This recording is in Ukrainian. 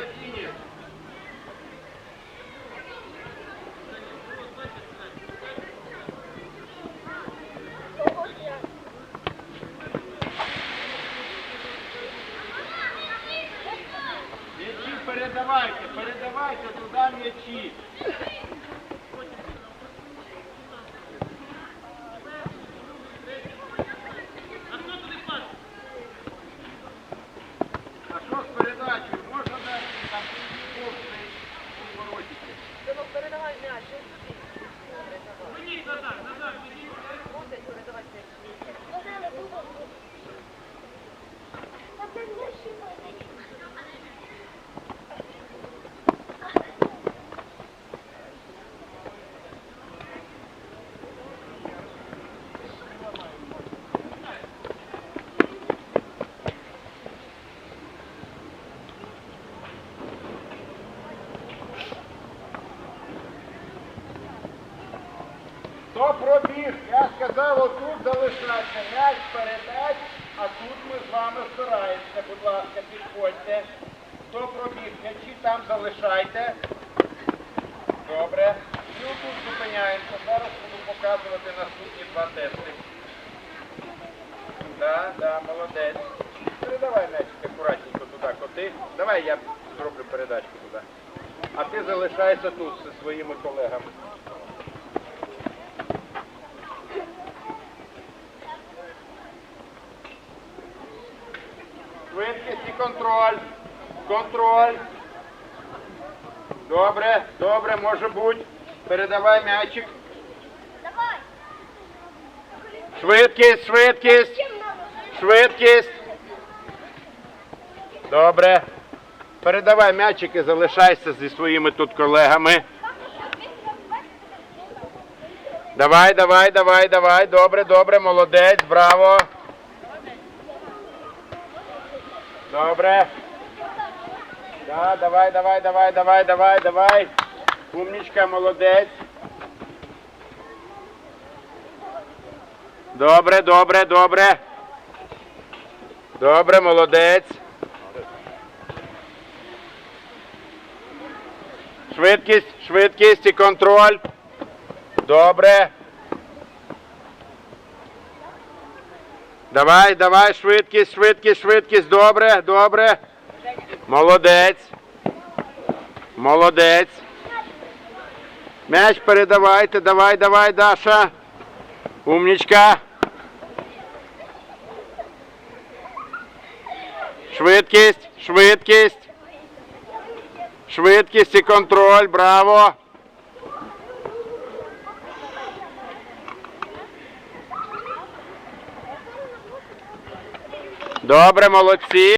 фініш. М'ячі передавайте, передавайте туди м'ячі. А що з передачею? Можна дати там повзи і воротики? Синок, передавай м'яч, ось сюди. Мені назад, назад, мені. Хто пробіг? Я сказав, отут залишаться. М'яч передач, а тут ми з вами збираємося. Будь ласка, підходьте. Хто пробіг? М'ячі там залишайте. Добре. І отут зупиняємося. Зараз буду показувати наступні два тести. Да, да, молодець. Передавай м'ячик акуратненько туди, коти. Давай я зроблю передачку туди. А ти залишайся тут зі своїми колегами. Швидкість і контроль. Контроль. Добре, добре, може бути. Передавай м'ячик. Давай. Швидкість, швидкість, швидкість. Добре. Передавай м'ячик і залишайся зі своїми тут колегами. Давай, давай, давай, давай. Добре, добре, молодець, браво. Добре. Да, давай, давай, давай, давай, давай, давай. Умнічка, молодець. Добре, добре, добре. Добре, молодець. Швидкість, швидкість і контроль. Добре. Давай, давай, швидкість, швидкість, швидкість. Добре, добре. Молодець. Молодець. М'яч передавайте. Давай, давай, Даша. Умнічка. Швидкість, швидкість. Швидкість і контроль. Браво. Добре, молодці.